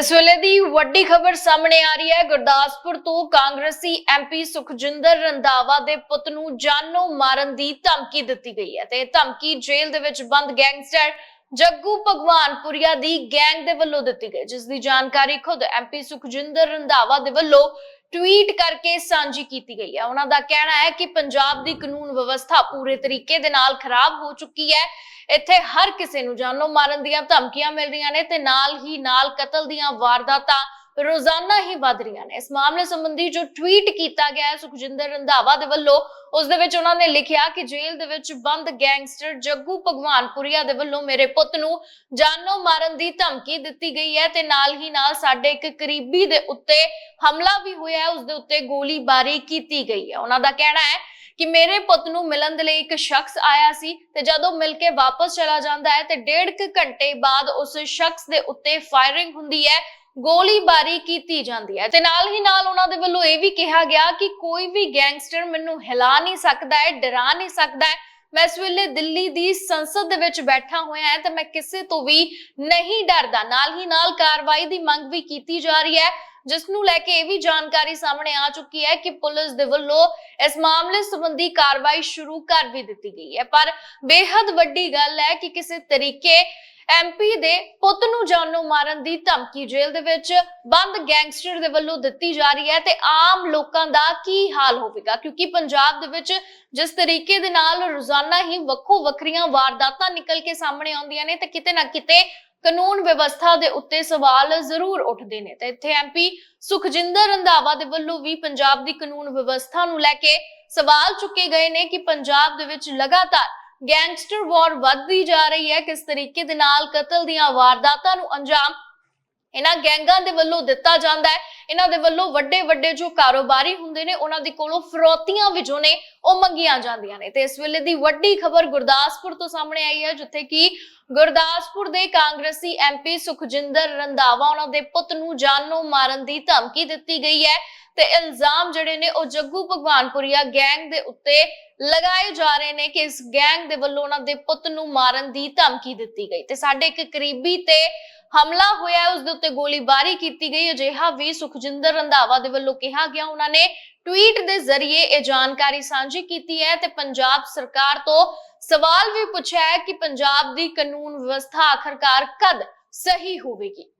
ਇਸ ਵੇਲੇ ਦੀ ਵੱਡੀ ਖਬਰ ਸਾਹਮਣੇ ਆ ਰਹੀ ਹੈ। ਗੁਰਦਾਸਪੁਰ ਤੋਂ ਕਾਂਗਰਸੀ ਐਮਪੀ ਸੁਖਜਿੰਦਰ ਰੰਧਾਵਾ ਦੇ ਪੁੱਤ ਨੂੰ ਜਾਨੋਂ ਮਾਰਨ ਦੀ ਧਮਕੀ ਦਿੱਤੀ ਗਈ ਹੈ ਤੇ ਧਮਕੀ ਜੇਲ੍ਹ ਦੇ ਵਿੱਚ ਬੰਦ ਗੈਂਗਸਟਰ ਜੱਗੂ ਭਗਵਾਨਪੁਰੀਆ ਦੀ ਗੈਂਗ ਦੇ ਵੱਲੋਂ ਦਿੱਤੀ ਗਈ, ਜਿਸ ਦੀ ਜਾਣਕਾਰੀ ਖੁਦ ਐਮਪੀ ਸੁਖਜਿੰਦਰ ਰੰਧਾਵਾ ਦੇ ਵੱਲੋਂ ਟਵੀਟ ਕਰਕੇ ਸਾਂਝੀ ਕੀਤੀ ਗਈ ਹੈ। ਉਹਨਾਂ ਦਾ ਕਹਿਣਾ ਹੈ ਕਿ ਪੰਜਾਬ ਦੀ ਕਾਨੂੰਨ ਵਿਵਸਥਾ ਪੂਰੇ ਤਰੀਕੇ ਦੇ ਨਾਲ ਖਰਾਬ ਹੋ ਚੁੱਕੀ ਹੈ। ਇੱਥੇ ਹਰ ਕਿਸੇ ਨੂੰ ਜਾਨੋਂ ਮਾਰਨ ਦੀਆਂ ਧਮਕੀਆਂ ਮਿਲ ਰਹੀਆਂ ਨੇ ਤੇ ਨਾਲ ਹੀ ਨਾਲ ਕਤਲ ਦੀਆਂ ਵਾਰਦਾਤਾਂ ਰੋਜ਼ਾਨਾ ਹੀ ਵੱਧ ਰਹੀਆਂ ਨੇ। ਇਸ ਮਾਮਲੇ ਸੰਬੰਧੀ ਜੋ ਟਵੀਟ ਕੀਤਾ ਗਿਆ ਹੈ ਸੁਖਜਿੰਦਰ ਰੰਧਾਵਾ ਦੇ ਵੱਲੋਂ, ਉਸ ਦੇ ਵਿੱਚ ਉਹਨਾਂ ਨੇ ਲਿਖਿਆ ਕਿ ਜੇਲ੍ਹ ਦੇ ਵਿੱਚ ਬੰਦ ਗੈਂਗਸਟਰ ਜੱਗੂ ਭਗਵਾਨਪੁਰੀਆ ਦੇ ਵੱਲੋਂ ਮੇਰੇ ਪੁੱਤ ਨੂੰ ਜਾਨੋਂ ਮਾਰਨ ਦੀ ਧਮਕੀ ਦਿੱਤੀ ਗਈ ਹੈ ਤੇ ਨਾਲ ਹੀ ਨਾਲ ਸਾਡੇ ਇੱਕ ਕਰੀਬੀ ਦੇ ਉੱਤੇ ਹਮਲਾ ਵੀ ਹੋਇਆ ਹੈ, ਉਸ ਦੇ ਉੱਤੇ ਗੋਲੀਬਾਰੀ ਕੀਤੀ ਗਈ ਹੈ। ਉਹਨਾਂ ਦਾ ਕਹਿਣਾ ਹੈ ਕਿ ਮੇਰੇ ਪੁੱਤ ਨੂੰ ਮਿਲਣ ਦੇ ਲਈ ਇੱਕ ਸ਼ਖਸ ਆਇਆ ਸੀ ਤੇ ਜਦੋਂ ਮਿਲ ਕੇ ਵਾਪਸ ਚਲਾ ਜਾਂਦਾ ਹੈ ਤੇ ਡੇਢ ਕੁ ਘੰਟੇ ਬਾਅਦ ਉਸ ਸ਼ਖਸ ਦੇ ਉੱਤੇ ਫਾਇਰਿੰਗ ਹੁੰਦੀ ਹੈ ਗੋਲੀਬਾਰੀ ਕੀਤੀ ਜਾਂਦੀ ਹੈ ਤੇ ਨਾਲ ਹੀ ਨਾਲ ਉਹਨਾਂ ਦੇ ਵੱਲੋਂ ਇਹ ਵੀ ਕਿਹਾ ਗਿਆ ਕਿ ਕੋਈ ਵੀ ਗੈਂਗਸਟਰ ਮੈਨੂੰ ਹਿਲਾ ਨਹੀਂ ਸਕਦਾ ਹੈ, ਡਰਾ ਨਹੀਂ ਸਕਦਾ ਹੈ। ਮੈਂ ਇਸ ਵੇਲੇ ਦਿੱਲੀ ਦੀ ਸੰਸਦ ਦੇ ਵਿੱਚ ਬੈਠਾ ਹੋਇਆ ਹਾਂ ਤੇ ਮੈਂ ਕਿਸੇ ਤੋਂ ਵੀ ਨਹੀਂ ਡਰਦਾ। ਨਾਲ ਹੀ ਨਾਲ ਕਾਰਵਾਈ ਦੀ ਮੰਗ ਵੀ ਕੀਤੀ ਜਾ ਰਹੀ ਹੈ। ਜਿਸ ਨੂੰ ਲੈ ਕੇ ਇਹ ਵੀ ਜਾਣਕਾਰੀ ਸਾਹਮਣੇ ਆ ਚੁੱਕੀ ਹੈ ਕਿ ਪੁਲਿਸ ਦੇ ਵੱਲੋਂ ਇਸ ਮਾਮਲੇ ਸੰਬੰਧੀ ਕਾਰਵਾਈ ਸ਼ੁਰੂ ਕਰ ਵੀ ਦਿੱਤੀ ਗਈ ਹੈ। ਪਰ ਬੇहद ਵੱਡੀ ਗੱਲ ਹੈ ਕਿ ਕਿਸੇ ਤਰੀਕੇ ਐਮਪੀ ਦੇ ਪੁੱਤ ਨੂੰ ਜਾਨੋਂ ਮਾਰਨ ਦੀ ਧਮਕੀ ਜੇਲ੍ਹ ਦੇ ਵਿੱਚ ਬੰਦ ਗੈਂਗਸਟਰ ਦੇ ਵੱਲੋਂ ਦਿੱਤੀ ਜਾ ਰਹੀ ਹੈ ਤੇ ਆਮ ਲੋਕਾਂ ਦਾ ਕੀ ਹਾਲ ਹੋਵੇਗਾ? ਕਿਉਂਕਿ ਪੰਜਾਬ ਦੇ ਵਿੱਚ ਜਿਸ ਤਰੀਕੇ ਦੇ ਨਾਲ ਰੋਜ਼ਾਨਾ ਹੀ ਵੱਖੋ ਵੱਖਰੀਆਂ ਵਾਰਦਾਤਾਂ ਨਿਕਲ ਕੇ ਸਾਹਮਣੇ ਆਉਂਦੀਆਂ ਨੇ ਤੇ ਕਿਤੇ ਨਾ ਕਿਤੇ ਕਾਨੂੰਨ ਵਿਵਸਥਾ ਦੇ ਉੱਤੇ ਸਵਾਲ ਜ਼ਰੂਰ ਉੱਠਦੇ ਨੇ। ਤੇ ਇੱਥੇ ਐਮਪੀ ਸੁਖਜਿੰਦਰ ਰੰਧਾਵਾ ਦੇ ਵੱਲੋਂ ਵੀ ਪੰਜਾਬ ਦੀ ਕਾਨੂੰਨ ਵਿਵਸਥਾ ਨੂੰ ਲੈ ਕੇ ਸਵਾਲ ਚੁੱਕੇ ਗਏ ਨੇ ਕਿ ਪੰਜਾਬ ਦੇ ਵਿੱਚ ਲਗਾਤਾਰ ਗੈਂਗਸਟਰ ਵਾਰ ਵੱਧਦੀ ਜਾ ਰਹੀ ਹੈ। ਕਿਸ ਤਰੀਕੇ ਦੇ ਨਾਲ ਕਤਲ ਦੀਆਂ ਵਾਰਦਾਤਾਂ ਨੂੰ ਅੰਜਾਮ ਇਹਨਾਂ ਗੈਂਗਾਂ ਦੇ ਵੱਲੋਂ ਦਿੱਤਾ ਜਾਂਦਾ ਹੈ? ਇਹਨਾਂ ਦੇ ਵੱਲੋਂ ਵੱਡੇ ਵੱਡੇ ਜੋ ਕਾਰੋਬਾਰੀ ਹੁੰਦੇ ਨੇ ਉਹਨਾਂ ਦੇ ਕੋਲੋਂ ਫਰੋਤੀਆਂ ਵੀ ਨੇ ਉਹ ਮੰਗੀਆਂ ਜਾਂਦੀਆਂ ਨੇ। ਤੇ ਇਸ ਵੇਲੇ ਦੀ ਵੱਡੀ ਖਬਰ ਗੁਰਦਾਸਪੁਰ ਤੋਂ ਸਾਹਮਣੇ ਆਈ ਹੈ ਜਿੱਥੇ ਕਿ ਗੁਰਦਾਸਪੁਰ ਦੇ ਕਾਂਗਰਸੀ ਐਮਪੀ ਸੁਖਜਿੰਦਰ ਰੰਧਾਵਾ ਉਹਨਾਂ ਦੇ ਪੁੱਤ ਨੂੰ ਜਾਨੋਂ ਮਾਰਨ ਦੀ ਧਮਕੀ ਦਿੱਤੀ ਗਈ ਹੈ। ਤੇ ਇਲਜ਼ਾਮ ਜਿਹੜੇ ਨੇ ਉਹ ਜੱਗੂ ਭਗਵਾਨਪੁਰੀਆ ਗੈਂਗ ਦੇ ਉੱਤੇ ਲਗਾਏ ਜਾ ਰਹੇ ਨੇ ਕਿ ਇਸ ਗੈਂਗ ਦੇ ਵੱਲੋਂ ਉਹਨਾਂ ਦੇ ਪੁੱਤ ਨੂੰ ਮਾਰਨ ਦੀ ਧਮਕੀ ਦਿੱਤੀ ਗਈ। ਤੇ ਸਾਡੇ ਇੱਕ ਕਰੀਬੀ ਤੇ ਹਮਲਾ ਹੋਇਆ ਹੈ, ਉਸ ਦੇ ਉੱਤੇ ਗੋਲੀਬਾਰੀ ਕੀਤੀ ਗਈ। ਅਜਿਹਾ ਵੀ ਸੁਖ ਸੁਖਜਿੰਦਰ ਰੰਧਾਵਾ ਦੇ ਵੱਲੋਂ ਕਿਹਾ ਗਿਆ, ਉਹਨਾਂ ਨੇ ਟਵੀਟ ਦੇ ਜ਼ਰੀਏ ਇਹ ਜਾਣਕਾਰੀ ਸਾਂਝੀ ਕੀਤੀ ਹੈ ਤੇ ਪੰਜਾਬ ਸਰਕਾਰ ਤੋਂ ਸਵਾਲ ਵੀ ਪੁੱਛਿਆ ਹੈ ਕਿ ਪੰਜਾਬ ਦੀ ਕਾਨੂੰਨ ਵਿਵਸਥਾ ਆਖਰਕਾਰ ਕਦ ਸਹੀ ਹੋਵੇਗੀ।